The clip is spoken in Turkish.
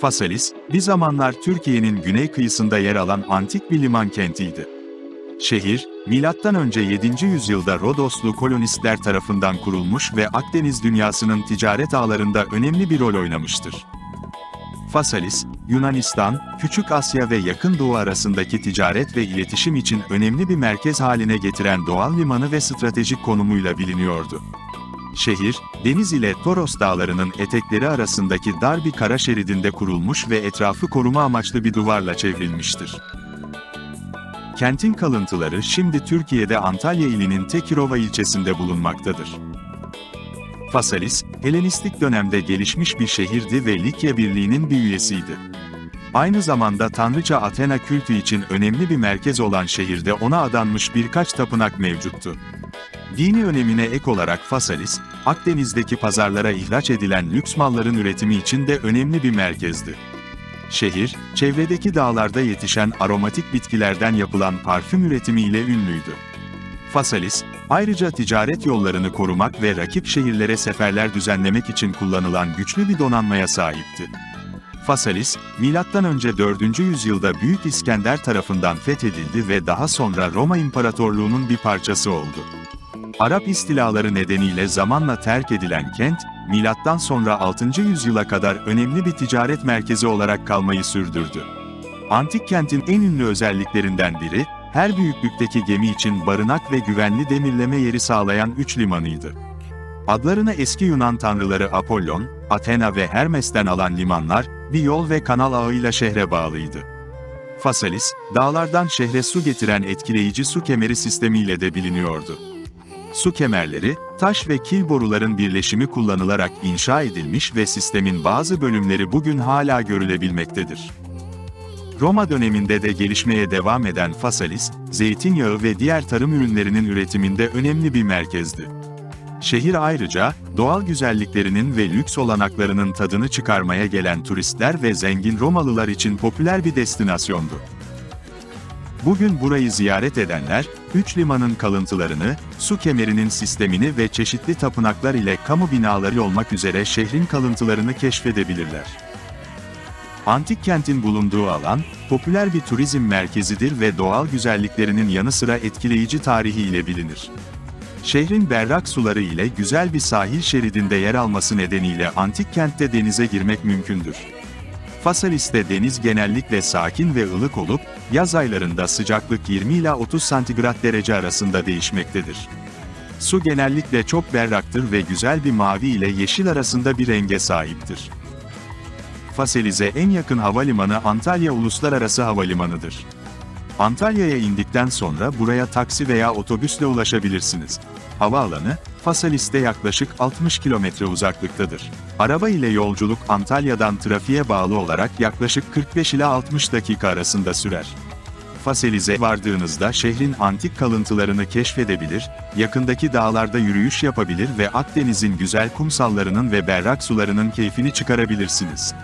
Fasalis, bir zamanlar Türkiye'nin güney kıyısında yer alan antik bir liman kentiydi. Şehir, M.Ö. 7. yüzyılda Rodoslu kolonistler tarafından kurulmuş ve Akdeniz dünyasının ticaret ağlarında önemli bir rol oynamıştır. Fasalis, Yunanistan, Küçük Asya ve Yakın Doğu arasındaki ticaret ve iletişim için önemli bir merkez haline getiren doğal limanı ve stratejik konumuyla biliniyordu. Şehir, deniz ile Toros dağlarının etekleri arasındaki dar bir kara şeridinde kurulmuş ve etrafı koruma amaçlı bir duvarla çevrilmiştir. Kentin kalıntıları şimdi Türkiye'de Antalya ilinin Tekirova ilçesinde bulunmaktadır. Fasalis, Helenistik dönemde gelişmiş bir şehirdi ve Likya Birliği'nin bir üyesiydi. Aynı zamanda Tanrıça Athena kültü için önemli bir merkez olan şehirde ona adanmış birkaç tapınak mevcuttu. Dini önemine ek olarak Fasalis, Akdeniz'deki pazarlara ihraç edilen lüks malların üretimi için de önemli bir merkezdi. Şehir, çevredeki dağlarda yetişen aromatik bitkilerden yapılan parfüm üretimiyle ünlüydü. Fasalis, ayrıca ticaret yollarını korumak ve rakip şehirlere seferler düzenlemek için kullanılan güçlü bir donanmaya sahipti. Fasalis, M.Ö. 4. yüzyılda Büyük İskender tarafından fethedildi ve daha sonra Roma İmparatorluğu'nun bir parçası oldu. Arap istilaları nedeniyle zamanla terk edilen kent, milattan sonra 6. yüzyıla kadar önemli bir ticaret merkezi olarak kalmayı sürdürdü. Antik kentin en ünlü özelliklerinden biri, her büyüklükteki gemi için barınak ve güvenli demirleme yeri sağlayan üç limanıydı. Adlarını eski Yunan tanrıları Apollon, Athena ve Hermes'ten alan limanlar, bir yol ve kanal ağıyla şehre bağlıydı. Fasalis, dağlardan şehre su getiren etkileyici su kemeri sistemiyle de biliniyordu. Su kemerleri, taş ve kil boruların birleşimi kullanılarak inşa edilmiş ve sistemin bazı bölümleri bugün hala görülebilmektedir. Roma döneminde de gelişmeye devam eden Fasalis, zeytinyağı ve diğer tarım ürünlerinin üretiminde önemli bir merkezdi. Şehir ayrıca, doğal güzelliklerinin ve lüks olanaklarının tadını çıkarmaya gelen turistler ve zengin Romalılar için popüler bir destinasyondu. Bugün burayı ziyaret edenler, üç limanın kalıntılarını, su kemerinin sistemini ve çeşitli tapınaklar ile kamu binaları olmak üzere şehrin kalıntılarını keşfedebilirler. Antik kentin bulunduğu alan, popüler bir turizm merkezidir ve doğal güzelliklerinin yanı sıra etkileyici tarihi ile bilinir. Şehrin berrak suları ile güzel bir sahil şeridinde yer alması nedeniyle antik kentte denize girmek mümkündür. Fasalis'te deniz genellikle sakin ve ılık olup, yaz aylarında sıcaklık 20 ila 30 santigrat derece arasında değişmektedir. Su genellikle çok berraktır ve güzel bir mavi ile yeşil arasında bir renge sahiptir. Faseliz'e en yakın havalimanı Antalya Uluslararası Havalimanı'dır. Antalya'ya indikten sonra buraya taksi veya otobüsle ulaşabilirsiniz. Havaalanı, Fasalis'te yaklaşık 60 kilometre uzaklıktadır. Araba ile yolculuk Antalya'dan trafiğe bağlı olarak yaklaşık 45 ila 60 dakika arasında sürer. Faseliz'e vardığınızda şehrin antik kalıntılarını keşfedebilir, yakındaki dağlarda yürüyüş yapabilir ve Akdeniz'in güzel kumsallarının ve berrak sularının keyfini çıkarabilirsiniz.